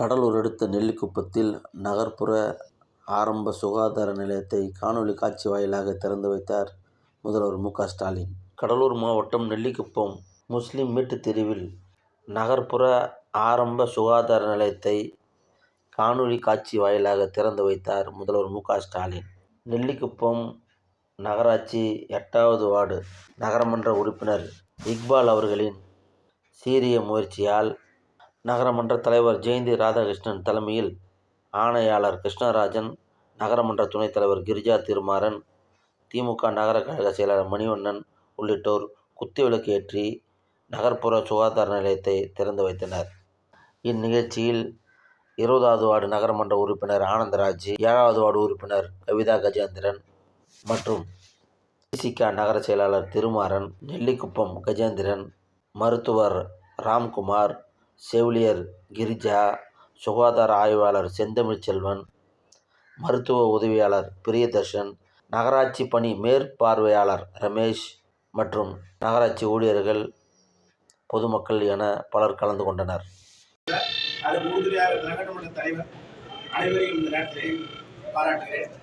கடலூர் அடுத்த நெல்லிக்குப்பத்தில் நகர்ப்புற ஆரம்ப சுகாதார நிலையத்தை காணொலி காட்சி வாயிலாக திறந்து வைத்தார் முதல்வர் மு ஸ்டாலின். கடலூர் மாவட்டம் நெல்லிக்குப்பம் முஸ்லீம் மேட்டுத் தெருவில் நகர்ப்புற ஆரம்ப சுகாதார நிலையத்தை காணொலி காட்சி வாயிலாக திறந்து வைத்தார் முதல்வர் மு ஸ்டாலின். நெல்லிக்குப்பம் நகராட்சி எட்டாவது வார்டு நகரமன்ற உறுப்பினர் இக்பால் அவர்களின் சீரிய முயற்சியால் நகரமன்ற தலைவர் ஜெயந்தி ராதாகிருஷ்ணன் தலைமையில் ஆணையாளர் கிருஷ்ணராஜன் நகரமன்ற துணைத் தலைவர் கிரிஜா திருமாறன் திமுக நகர கழக செயலாளர் மணிவண்ணன் உள்ளிட்டோர் குத்துவிளக்கு ஏற்றி நகர்ப்புற சுகாதார நிலையத்தை திறந்து வைத்தனர். இந்நிகழ்ச்சியில் இருபதாவது வார்டு நகரமன்ற உறுப்பினர் ஆனந்தராஜ் ஏழாவது வார்டு உறுப்பினர் கவிதா கஜேந்திரன் மற்றும் தி. நகர செயலாளர் திருமாறன் நெல்லிக்குப்பம் கஜேந்திரன் மருத்துவர் ராம்குமார் செவிலியர் கிரிஜா சுகாதார ஆய்வாளர் செந்தமிழ்ச்செல்வன் மருத்துவ உதவியாளர் பிரியதர்ஷன் நகராட்சி பணி மேற்பார்வையாளர் ரமேஷ் மற்றும் நகராட்சி ஊழியர்கள் பொதுமக்கள் என பலர் கலந்து கொண்டனர். அனைவரையும் இந்த நேரத்தில் பாராட்டுகிறேன்.